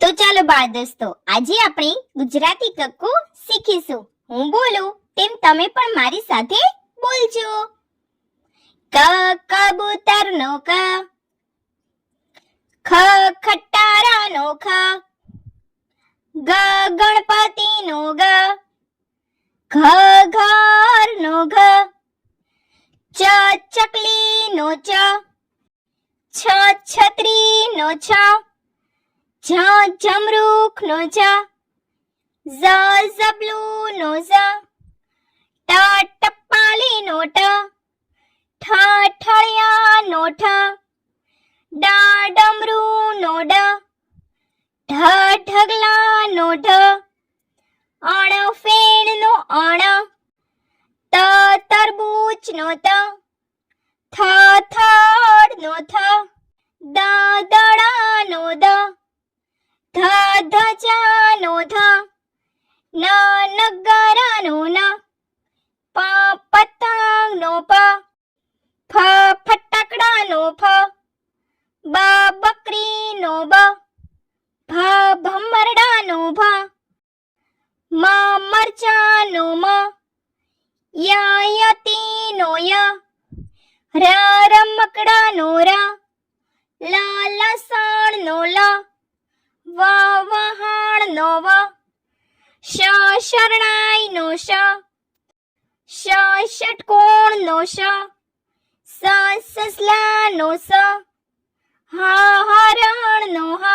તો ચાલો બાળ દોસ્તો, આજે આપણે ગુજરાતી કક્કો શીખીશું. હું બોલું, તેમ તમે પણ મારી સાથે બોલજો. ક કબૂતર નો ક. ખ ખટારા નો ખ. ગ ગણપતિ નો ગ. ઘ ઘર નો ઘ. ચ ચકલી નો ચ. છ છત્રી નો છ. જ જમરૂખ નો જ ઝ ઝબલું નો ઝ ટ ટપાલી નો ટ, ઠ ઠળિયા નો ઠ, ડ ડમરું નો ડ, ઢ ઢગલા નો ઢ અણ ફેણ નો અણ ત તરબૂચ નો ત, થ થડ નો થ, દ દડા నా నగ్గారాను నా పా పత్తాంగ్నో పా ఫ ఫట్టకడాను ఫ బా బక్రీనో బా భ భమ్మరడాను భ మా మర్చాను మా యా యతీనో యా రా రమ్మకడాను రా. શરણાઈ નો શ. શ ષટકોણ નો શ. સ સસલા નો સ. હ હરણ નો હ.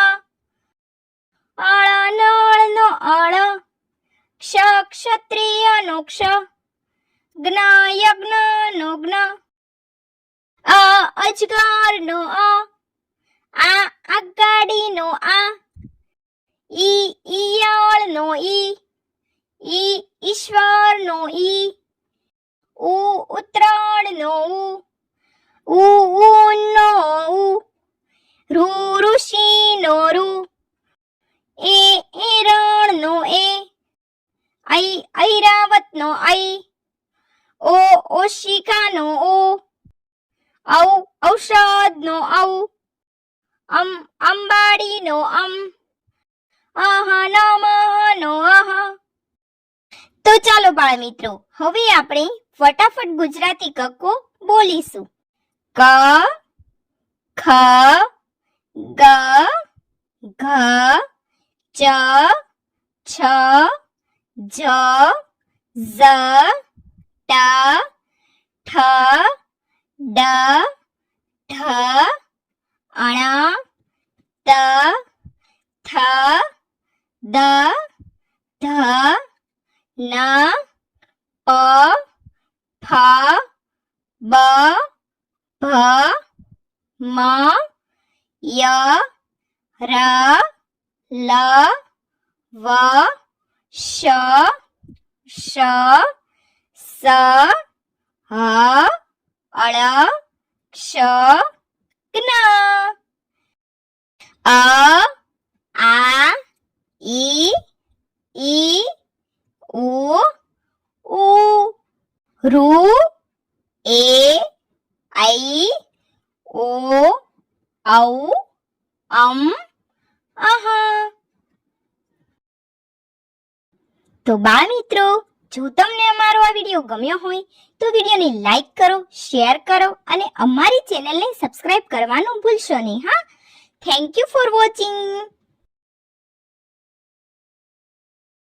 અળ નળ નો અળ. ક્ષ ક્ષત્રિય નો ક્ષ. જ્ઞ યજ્ઞ નો જ્ઞ. અ અજગર નો અ. આ આગાડી નો આ. ઈ ઈયળ નો ઈ. ઈ ઈશ્વરનો ઈ ઉ ઉત્તરાયણનો ઉ ઉ નો ઉ રૂ ઋષિનો રુ એ એરણનો એ ઐ ઐરાવતનો ઐ ઓ ઓશિકાનો ઓ ઔ ઔષધનો ઔ અમ અંબાડીનો અમ અહનમ ચાલો બાળ મિત્રો, હવે આપણે ફટાફટ ગુજરાતી કક્કો બોલીશું. ક, ખ, ગ, ઘ, ચ, છ, જ, ઝ, ટ, ઠ, ડ ઠ અણ, ત, થ, દ, ધ ન પ ફ બ ભ મ ય ર લ વ શ શ સ હ અળ ક્ષ જ્ઞ અ આ ઈ ઈ O U RU એ આઈ ઓ AU અમ આહા તો બાળ મિત્રો, જો તમને અમારો આ વીડિયો ગમ્યો હોય, તો વિડીયોને લાઈક કરો, શેર કરો અને અમારી ચેનલને સબસ્ક્રાઇબ કરવાનું ભૂલશો નહીં, હા? Thank you for watching